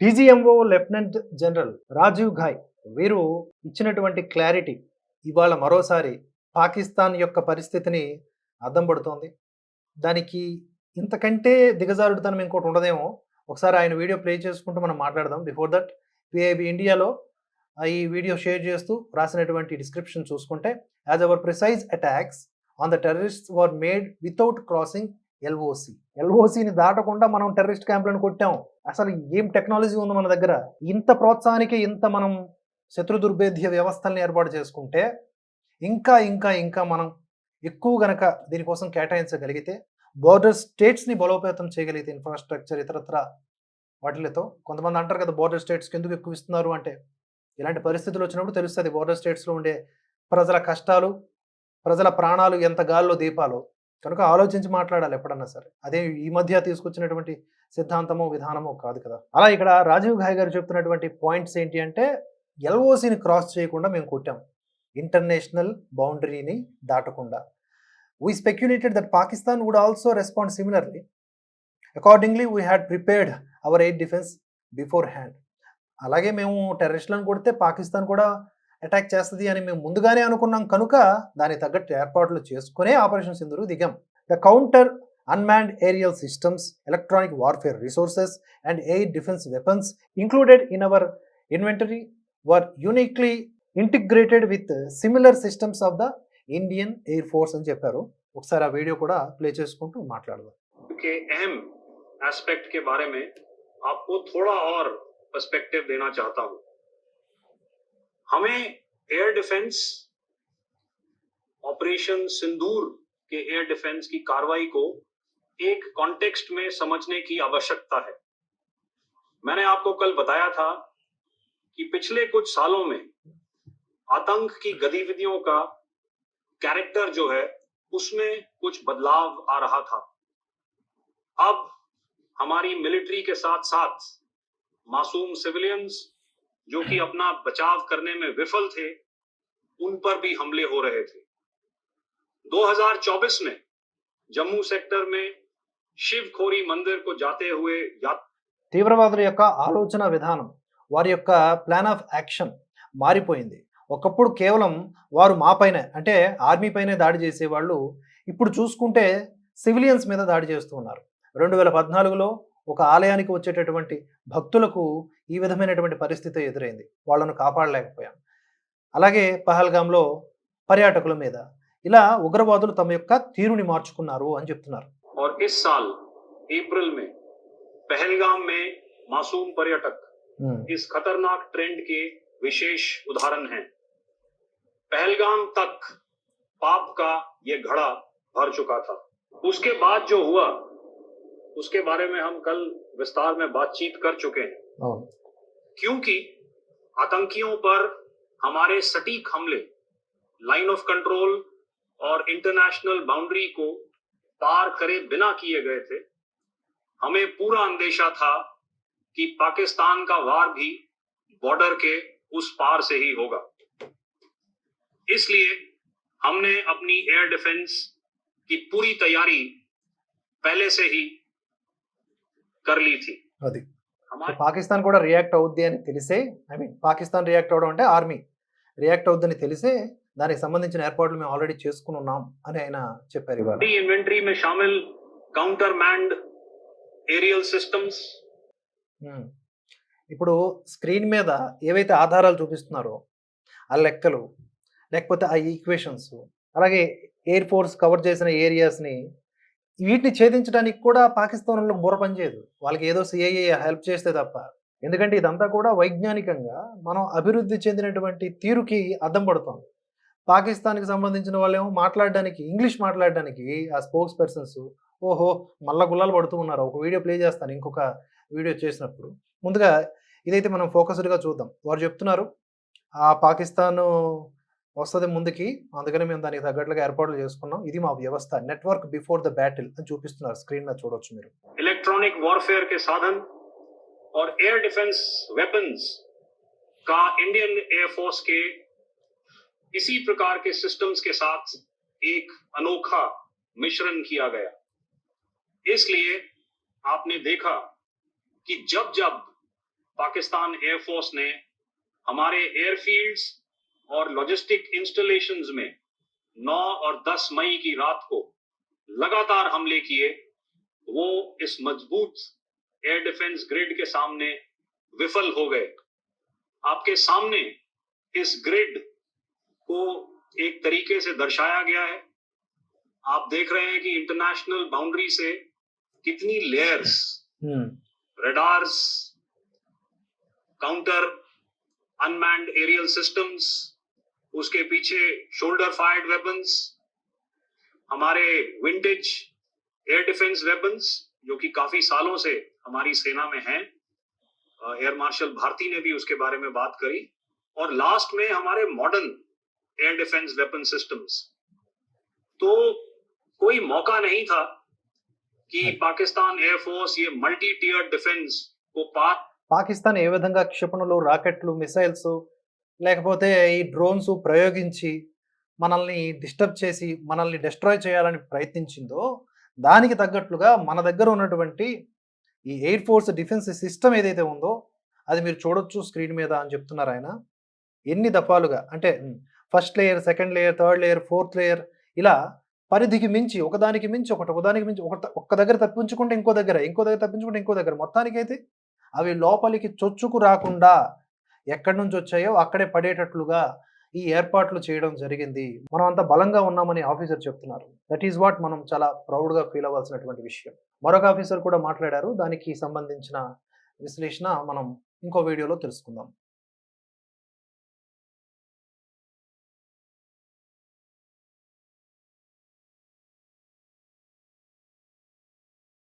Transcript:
DGMO lieutenant general Rajiv Ghai వీరు ఇచ్చినటువంటి clarity ఇవాళ మరోసారి పాకిస్తాన్ యొక్క పరిస్థితిని అద్దం పడుతోంది. దానికి ఇంతకంటే దిగజారుడుతనం ఇంకోటి ఉండదేమో. ఒకసారి ఆయన వీడియో ప్లే చేసుకుంటూ మనం మాట్లాడదాం. బిఫోర్ దట్ పిఐబి ఇండియాలో ఈ వీడియో షేర్ చేస్తూ రాసినటువంటి డిస్క్రిప్షన్ చూసుకుంటే as our precise attacks on the terrorist were made without crossing LOC. ఎల్ఓసిని దాటకుండా మనం టెర్రరిస్ట్ క్యాంపులను కొట్టాం. అసలు ఏం టెక్నాలజీ ఉంది మన దగ్గర? ఇంత ప్రోత్సాహానికి ఇంత మనం శత్రు దుర్భేద్య వ్యవస్థల్ని ఏర్పాటు చేసుకుంటే ఇంకా ఇంకా ఇంకా మనం ఎక్కువ గనక దీనికోసం కేటాయించగలిగితే బోర్డర్ స్టేట్స్ని బలోపేతం చేయగలిగితే ఇన్ఫ్రాస్ట్రక్చర్ ఇతరత్ర వాటిలతో కొంతమంది అంటారు కదా బోర్డర్ స్టేట్స్కి ఎందుకు ఎక్కువ ఇస్తున్నారు? అంటే ఇలాంటి పరిస్థితులు వచ్చినప్పుడు తెలుస్తుంది బోర్డర్ స్టేట్స్లో ఉండే ప్రజల కష్టాలు ప్రజల ప్రాణాలు ఎంత గాల్లో దీపాలు. కనుక ఆలోచించి మాట్లాడాలి ఎప్పుడన్నా సరే. అదే ఈ మధ్య తీసుకొచ్చినటువంటి సిద్ధాంతమో విధానమో కాదు కదా. అలా ఇక్కడ రాజీవ్ ఘాయ్ గారు చెప్తున్నటువంటి పాయింట్స్ ఏంటి అంటే ఎల్ఓసిని క్రాస్ చేయకుండా మేము కొట్టాం. ఇంటర్నేషనల్ బౌండరీని దాటకుండా. We speculated that Pakistan would also respond similarly accordingly we had prepared our air defence beforehand అలాగే మేము టెర్రరిస్ట్లను కొడితే పాకిస్తాన్ కూడా అటాక్ చేస్తుంది అని మేము ముందుగానే అనుకున్నాం కనుక దానికి తగ్గట్టు ఏర్పాట్లు చేసుకునే ఆపరేషన్ సింధూరు దిగాం the counter unmanned aerial systems electronic warfare resources and air defence weapons included in our inventory were uniquely integrated with similar systems of the Indian Air Force అని చెప్పారు ఒకసారి ఆ వీడియో కూడా ప్లే చేసుకుంటూ మాట్లాడదాం के अहम एस्पेक्ट के बारे में आपको थोड़ा और पर्सपेक्टिव देना चाहता हूं हमें एयर डिफेंस ऑपरेशन सिंदूर के एयर डिफेंस की कार्रवाई को एक कॉन्टेक्स्ट में समझने की आवश्यकता है। मैंने आपको कल बताया था कि पिछले कुछ सालों में आतंक की गतिविधियों का कैरेक्टर जो है, उसमें कुछ बदलाव आ रहा था। अब हमारी मिलिट्री के साथ साथ मासूम सिविलियंस जो कि अपना बचाव करने में विफल थे उन पर भी हमले हो रहे थे 2024 में जम्मू सेक्टर में शिव खोरी मंदिर को जाते हुए यात्रा తీవ్రవాదుల యొక్క ఆలోచన విధానం వారి యొక్క ప్లాన్ ఆఫ్ యాక్షన్ మారిపోయింది ఒకప్పుడు కేవలం వారు మా పైన అంటే ఆర్మీ పైనే దాడి చేసేవాళ్ళు ఇప్పుడు చూసుకుంటే సివిలియన్స్ మీద దాడి చేస్తూ ఉన్నారు రెండు వేల పద్నాలుగులో ఒక ఆలయానికి వచ్చేటటువంటి భక్తులకు ఈ విధమైనటువంటి పరిస్థితి ఎదురైంది వాళ్ళను కాపాడలేకపోయాం అలాగే పహల్గాంలో పర్యాటకుల మీద ఇలా ఉగ్రవాదులు తమ యొక్క తీరుని మార్చుకున్నారు అని చెప్తున్నారు और इस साल अप्रैल में पहलगाम में मासूम पर्यटक ఉమ్, इस खतरनाक ट्रेंड के विशेष उदाहरण हैं पहलगाम तक पाप का ये घड़ा भर चुका था उसके बाद जो हुआ उसके बारे में हम कल विस्तार में बातचीत कर चुके हैं। हाँ। क्योंकि आतंकियों पर हमारे सटीक हमले लाइन ऑफ़ कंट्रोल और इंटरनेशनल बाउंड्री को पार करे बिना किए गए थे हमें पूरा अंदेशा था कि पाकिस्तान का वार भी बॉर्डर के उस पार से ही होगा। इसलिए हमने अपनी एयर डिफेंस की पूरी तैयारी पहले से ही कर ली थी అది हमारे పాకిస్తాన్ కూడా రియాక్ట్ అవుద్ది అని తెలిసే ఐ మీన్ పాకిస్తాన్ రియాక్ట్ అవడం అంటే ఆర్మీ రియాక్ట్ అవుద్దని తెలిసే దానికి సంబంధించిన ఏర్పాట్లు మేము ఆల్రెడీ చేసుకుని ఉన్నాం అని ఆయన చెప్పారు ఇవాళ बड़ी इन्वेंट्री में शामिल काउंटर मैंड एरियल सिस्टम्स ఉమ్. ఇప్పుడు స్క్రీన్ మీద ఏవైతే ఆధారాలు చూపిస్తున్నారో ఆ లెక్కలు లేకపోతే ఆ ఈక్వేషన్స్ అలాగే ఎయిర్ ఫోర్స్ కవర్ చేసిన ఏరియాస్ని వీటిని ఛేదించడానికి కూడా పాకిస్తాన్ వాళ్ళకి బుర్ర పనిచేయదు వాళ్ళకి ఏదో సిఐఏ హెల్ప్ చేస్తే తప్ప. ఎందుకంటే ఇదంతా కూడా వైజ్ఞానికంగా మనం అభివృద్ధి చెందినటువంటి తీరుకి అద్దం పడుతోంది. పాకిస్తాన్కి సంబంధించిన వాళ్ళేమో మాట్లాడడానికి ఇంగ్లీష్ మాట్లాడడానికి ఆ స్పోక్స్ పర్సన్స్ ఓహో మల్ల గుల్లాలు పడుతూ ఉన్నారు. ఒక వీడియో ప్లే చేస్తాను ఇంకొక వీడియో చేసినప్పుడు. ముందుగా ఇదైతే మనం ఫోకస్డ్గా చూద్దాం. వారు చెప్తున్నారు ఆ పాకిస్తాను వస్తుంది ముందుకి అందుకని మేము దానికి తగ్గట్లుగా ఏర్పాట్లు చేసుకున్నాం ఇది మా వ్యవస్థ నెట్వర్క్ బిఫోర్ ద బ్యాటిల్ అని చూపిస్తున్నారు స్క్రీన్ మీద చూడొచ్చు మీరు इलेक्ट्रॉनिक वॉरफेयर के साधन और एयर डिफेंस वेपन्स का इंडियन एयरफोर्स के इसी प्रकार के सिस्टम्स के साथ एक अनोखा मिश्रण किया गया इसलिए आपने देखा कि जब जब पाकिस्तान एयरफोर्स ने हमारे एयरफील्ड्स और लॉजिस्टिक इंस्टॉलेशंस में 9 और 10 मई की रात को लगातार हमले किए वो इस मज़बूत एयर डिफेंस ग्रिड के सामने विफल हो गए। आपके सामने इस ग्रिड को एक तरीके से दर्शाया गया है। आप देख रहे हैं कि इंटरनेशनल बाउंड्री से कितनी layers radars counter unmanned aerial systems उसके पीछे शोल्डर फायर्ड वेपन्स हमारे विंटेज एयर डिफेंस वेपन्स जो कि काफी सालों से हमारी सेना में हैं एयर मार्शल भारती ने भी उसके बारे में बात करी और लास्ट में हमारे modern air defence weapon systems तो कोई मौका नहीं था कि पाकिस्तान एयरफोर्स ये मल्टी टीयर डिफेंस को पार పాకిస్తాన్ ఏ విధంగా క్షిపణులు రాకెట్లు మిసైల్స్ లేకపోతే ఈ డ్రోన్స్ ప్రయోగించి మనల్ని డిస్టర్బ్ చేసి మనల్ని డిస్ట్రాయ్ చేయాలని ప్రయత్నించిందో దానికి తగ్గట్లుగా మన దగ్గర ఉన్నటువంటి ఈ ఎయిర్ ఫోర్స్ డిఫెన్స్ సిస్టమ్ ఏదైతే ఉందో అది మీరు చూడొచ్చు స్క్రీన్ మీద అని చెప్తున్నారు ఆయన. ఎన్ని దఫాలుగా అంటే first layer second layer third layer fourth layer ఇలా పరిధికి మించి ఒకదానికి మించి ఒకటి ఒకదానికి మించి ఒక ఒక్క దగ్గర తప్పించుకుంటే ఇంకో దగ్గర ఇంకో దగ్గర తప్పించుకుంటే ఇంకో దగ్గర మొత్తానికైతే అవి లోపలికి చొచ్చుకు రాకుండా ఎక్కడి నుంచి వచ్చాయో అక్కడే పడేటట్లుగా ఈ ఏర్పాట్లు చేయడం జరిగింది. మనం అంత బలంగా ఉన్నామని ఆఫీసర్ చెప్తున్నారు. దట్ ఈస్ వాట్ మనం చాలా ప్రౌడ్గా ఫీల్ అవ్వాల్సినటువంటి విషయం. మరొక ఆఫీసర్ కూడా మాట్లాడారు. దానికి సంబంధించిన విశ్లేషణ మనం ఇంకో వీడియోలో తెలుసుకుందాం.